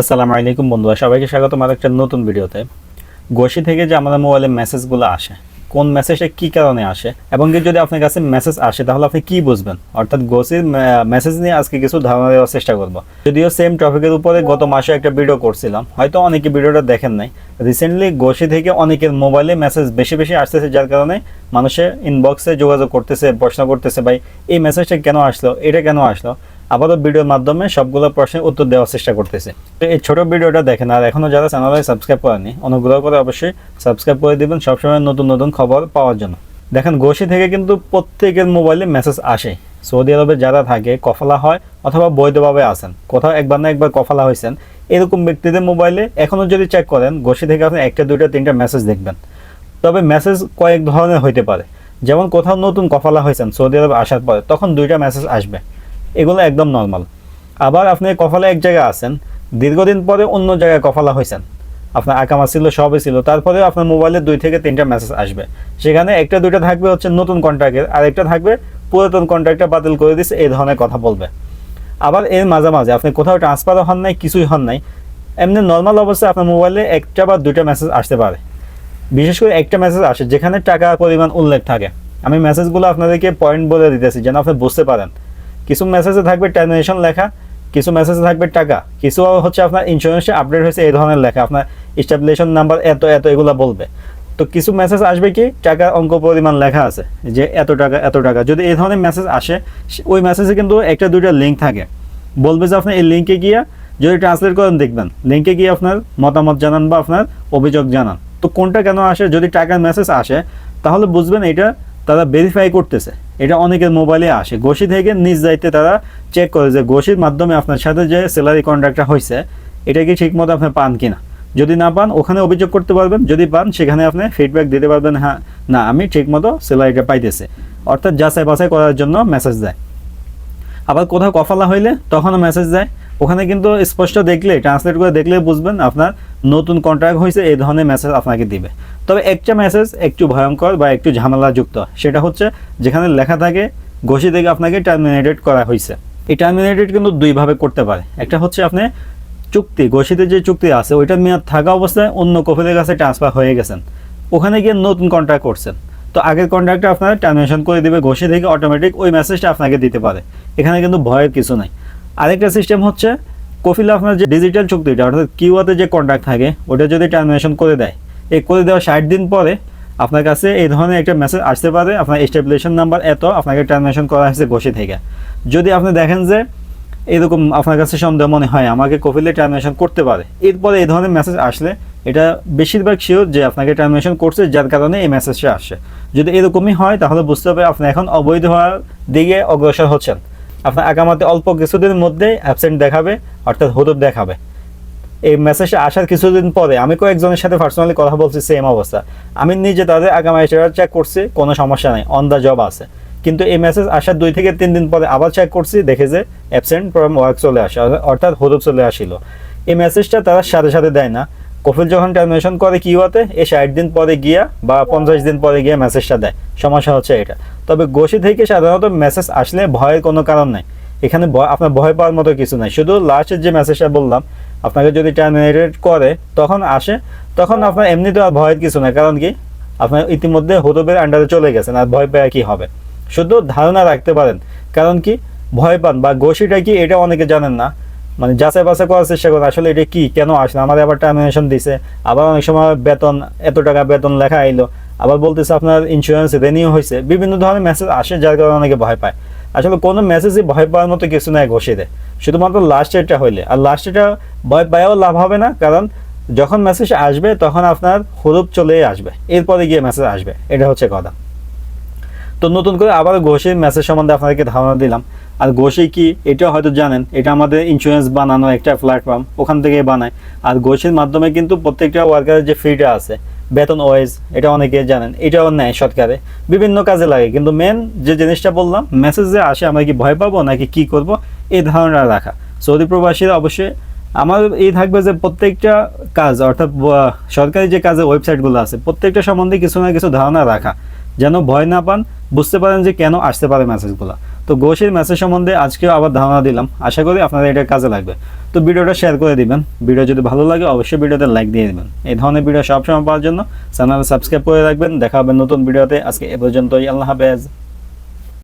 আসসালামু আলাইকুম বন্ধুরা, সবাইকে স্বাগত আমার একটা নতুন ভিডিওতে। গোশি থেকে যে আমাদের মোবাইলে মেসেজগুলো আসে, কোন মেসেজে কি কারণে আসে, এবং যদি আপনার কাছে মেসেজ আসে, তাহলে আপনি কি বুঝবেন? অর্থাৎ গোসির মেসেজ নিয়ে আজকে কিছু ধারণা দেওয়ার চেষ্টা করব। যদিও সেম টপিকের উপরে গত মাসে একটা ভিডিও করছিলাম, হয়তো অনেকে ভিডিওটা দেখেন নাই। রিসেন্টলি গোশি থেকে অনেকের মোবাইলে মেসেজ বেশি বেশি আসতেছে, যার কারণে মানুষের ইনবক্সে যোগাযোগ করতেছে, প্রশ্ন করতেছে, ভাই, এই মেসেজটা কেন আসলো? এটা কেন আসলো? আবারও ভিডিওর মাধ্যমে সবগুলো প্রশ্নের উত্তর দেওয়ার চেষ্টা করতেছে। তো এই ছোট ভিডিওটা দেখেন, আর এখনও যারা চ্যানেলে সাবস্ক্রাইব করেনি অনুগ্রহ করে অবশ্যই সাবস্ক্রাইব করে দিবেন সবসময় নতুন নতুন খবর পাওয়ার জন্য। দেখেন, গোশি থেকে কিন্তু প্রত্যেকের মোবাইলে মেসেজ আসে। সৌদি আরবে যারা থাকে, কফলা হয় অথবা বৈধভাবে আসেন কোথাও একবার না একবার কফলা হয়েছেন, এরকম ব্যক্তিদের মোবাইলে এখনও যদি চেক করেন, গোশি থেকে আপনি একটা, দুইটা, তিনটা মেসেজ দেখবেন। তবে মেসেজ কয়েক ধরনের হইতে পারে। যেমন কোথাও নতুন কফলা হয়েছেন, সৌদি আরবে আসার পরে, তখন দুইটা মেসেজ আসবে। এগুলো একদম নর্মাল আবার আপনি কফালে এক জায়গায় আছেন, দীর্ঘদিন পরে অন্য জায়গায় কফালা হয়েছেন। আপনার আকামা ছিল সবই ছিল তারপরে আপনার মোবাইলে দুই থেকে তিনটা মেসেজ আসবে। সেখানে একটা, দুইটা থাকবে হচ্ছে নতুন কন্ট্রাক্টের আর একটা থাকবে পুরাতন কন্ট্রাক্টটা বাতিল করে দিচ্ছে এই ধরনের কথা বলবে। আবার এর মাঝামাঝি, আপনি কোথাও ট্রান্সফারও হন নাই, কিছুই হন নাই, এমনি নর্মাল অবস্থায় আপনার মোবাইলে একটা বা দুইটা মেসেজ আসতে পারে। বিশেষ করে একটা মেসেজ আসে, যেখানে টাকা পরিমাণ উল্লেখ থাকে। আমি মেসেজগুলো আপনাদেরকে পয়েন্ট বলে দিতেছি, যেন আপনি বুঝতে পারেন। কিছু মেসেজে থাকবে টার্মিনেশন লেখা, কিছু মেসেজে থাকবে টাকা, কিছু হচ্ছে আপনার ইন্স্যুরেন্সে আপডেট হয়েছে এই ধরনের লেখা, আপনার স্টাবলিশন নাম্বার এত এত এগুলো বলবে। তো কিছু মেসেজ আসবে কি? টাকা অঙ্ক পরিমাণ লেখা আছে, যে এত টাকা এত টাকা। যদি এই ধরনের মেসেজ আসে ওই মেসেজে কিন্তু একটা, দুইটা লিঙ্ক থাকে। বলবে যে আপনি এই লিঙ্কে গিয়ে যদি ট্রান্সলেট করেন দেখবেন লিঙ্কে গিয়ে আপনার মতামত জানান বা আপনার অভিযোগ জানান। তো কোনটা কেন আসে? যদি টাকার মেসেজ আসে, তাহলে বুঝবেন এটা তারা ভেরিফাই করতেছে। এটা অনেকের মোবাইলে আসে। গোশি থেকে নিজ দায়িত্বে তারা চেক করে যে গোশির মাধ্যমে আপনার সাথে যে স্যালারি কন্ট্রাক্টটা হয়েছে, এটা কি ঠিকমতো আপনি পান কিনা? যদি না পান, ওখানে অভিযোগ করতে পারবেন। যদি পান, সেখানে আপনি ফিডব্যাক দিতে পারবেন হ্যাঁ না, আমি ঠিকমতো স্যালারিটা পাইতেছে। অর্থাৎ যাচাই বাছাই করার জন্য মেসেজ দেয়। আবার কোথাও কফালা হইলে তখনও মেসেজ দেয়। ওখানে কিন্তু স্পষ্ট দেখলে ট্রান্সলেট করে দেখলে বুঝবেন আপনার নতুন কন্ট্রাক্ট হয়েছে, এই ধরনের মেসেজ আপনাকে দিবে। তবে একটা মেসেজ একটু ভয়ঙ্কর বা একটু ঝামেলাযুক্ত, সেটা হচ্ছে যেখানে লেখা থাকে ঘষি থেকে আপনাকে টার্মিনেটেড করা হয়েছে। এই টার্মিনেটেড কিন্তু দুইভাবে করতে পারে। একটা হচ্ছে আপনি চুক্তি, ঘোষিত যে চুক্তি আছে, ওইটা মেয়াদ থাকা অবস্থায় অন্য কফিলের কাছে ট্রান্সফার হয়ে গেছেন। ওখানে গিয়ে নতুন কন্ট্রাক্ট করছেন। তো আগের কন্ট্রাক্টটা আপনার টার্মিনেশন করে দিবে ঘষি থেকে অটোমেটিক ওই মেসেজটা আপনাকে দিতে পারে। এখানে কিন্তু ভয়ের কিছু নাই। আরেকটা সিস্টেম হচ্ছে কফিলে আপনার যে ডিজিটাল চুক্তিটা অর্থাৎ কিউআতে যে কন্ট্রাক্ট থাকে, ওটা যদি টার্মিনেশন করে দেয়, এই করে দেওয়া ষাট দিন পরে আপনার কাছে এই ধরনের একটা মেসেজ আসতে পারে, আপনার স্টেবিলাইজেশন নাম্বার এত, আপনাকে টার্মিনেশন করা হয়েছে ঘষি থেকে। যদি আপনি দেখেন যে এরকম আপনার কাছে সন্দেহ মনে হয়, আমাকে কফিলে টার্মিনেশন করতে পারে, এরপরে এই ধরনের মেসেজ আসলে এটা বেশিরভাগ শিওর যে আপনাকে টার্মিনেশন করছে, যার কারণে এই মেসেজটা আসে। যদি এরকমই হয়, তাহলে বুঝতে হবে আপনি এখন অবৈধ হওয়ার দিকে অগ্রসর হচ্ছেন। আপনার আগামাতে অল্প কিছুদিনের মধ্যেই অ্যাবসেন্ট দেখাবে, অর্থাৎ হদুর দেখাবে। এই মেসেজটা আসার কিছুদিন পরে, আমি কয়েকজনের সাথে পার্সোনালি কথা বলছি সেম অবস্থা। আমি নিজে তাদের আগামী স্টেটাস চেক করছি, কোনো সমস্যা নাই অন দ্য জব আছে। কিন্তু এই মেসেজ আসার দুই থেকে তিন দিন পরে আবার চেক করছি, দেখে যে অ্যাবসেন্ট ওয়ার্ক চলে আসে, অর্থাৎ হদুব চলে আসিল। এই মেসেজটা তারা সাথে সাথে দেয় না। কফিল যখন টার্মিনেশন করে কি হতে এই ষাট দিন পরে গিয়া বা পঞ্চাশ দিন পরে গিয়ে মেসেজটা দেয়। সমস্যা হচ্ছে এটা। তবে গোশি থেকে সাধারণত মেসেজ আসলে ভয়ের কোনো কারণ নেই। এখানে আপনার ভয় পাওয়ার মতো কিছু নাই। শুধু লাস্টের যে মেসেজটা বললাম, আপনাকে যদি টার্মিনেটেড করে, তখন আসে, তখন আপনার এমনিতে আর ভয়ের কিছু নাই। কারণ কি? আপনার ইতিমধ্যে হতবের আন্ডারে চলে গেছেন, আর ভয় পেয়ে কি হবে? শুধু ধারণা রাখতে পারেন। কারণ কি? ভয় পান, বা গোশিটা কি এটা অনেকে জানেন না। মানে যাচাই বাছাই করার চেষ্টা করেন, আসলে এটা কি, কেন আসলে, আমাদের আবার টার্মিনেশন দিছে, আবার অনেক সময় বেতন, এত টাকা বেতন লেখা আইলো, আবার বলতেছে আপনার ইন্স্যুরেন্স রেনিউ হয়েছে, বিভিন্ন ধরনের মেসেজ আসে যার কারণে অনেকে ভয় পায়। আসলে কোনো মেসেজই ভয় পাওয়ার মতো কিছু নাই ঘষে দেয়, শুধুমাত্র লাস্ট এটা হইলে, আর লাস্ট এটা ভয় পাওয়াও লাভ হবে না, কারণ যখন মেসেজ আসবে তখন আপনার হরুপ চলে আসবে, এরপরে গিয়ে মেসেজ আসবে, এটা হচ্ছে কথা। তো নতুন করে আবার ঘোষের মেসেজ সম্বন্ধে আপনাদেরকে ধারণা দিলাম। আর ঘোষে কি এটা হয়তো জানেন, এটা আমাদের ইন্স্যুরেন্স বানানো একটা প্ল্যাটফর্ম ওখান থেকে বানায়। আর ঘোষের মাধ্যমে কিন্তু প্রত্যেকটা ওয়ার্কারের যে ফিটা আছে, বেতন ওয়েজ এটা অনেকে জানেন, এটাও নেয় সরকারে। বিভিন্ন কাজে লাগে, কিন্তু মেন যে জিনিসটা বললাম মেসেজে আসে, আমরা কি ভয় পাবো, নাকি কি করব, এই ধারণা রাখা। সৌদি প্রবাসীরা অবশ্যই, আমার এই থাকবে যে প্রত্যেকটা কাজ, অর্থাৎ সরকারি যে কাজের ওয়েবসাইটগুলো আছে, প্রত্যেকটা সম্বন্ধে কিছু না কিছু ধারণা রাখা। যেন ভয় না পান বুঝতে পারেন যে কেন আসতে পারে মেসেজগুলো তো গোসির মেসেজ সম্বন্ধে আজকেও আবার ধারণা দিলাম। আশা করি আপনারা এটা কাজে লাগবে। তো ভিডিওটা শেয়ার করে দিবেন। ভিডিও যদি ভালো লাগে, অবশ্যই ভিডিওতে লাইক দিয়ে দেবেন। এই ধরনের ভিডিও সবসময় পাওয়ার জন্য চ্যানেল সাবস্ক্রাইব করে রাখবেন। দেখা হবে নতুন ভিডিওতে। আজকে এ পর্যন্তই। আল্লাহ হাফেজ।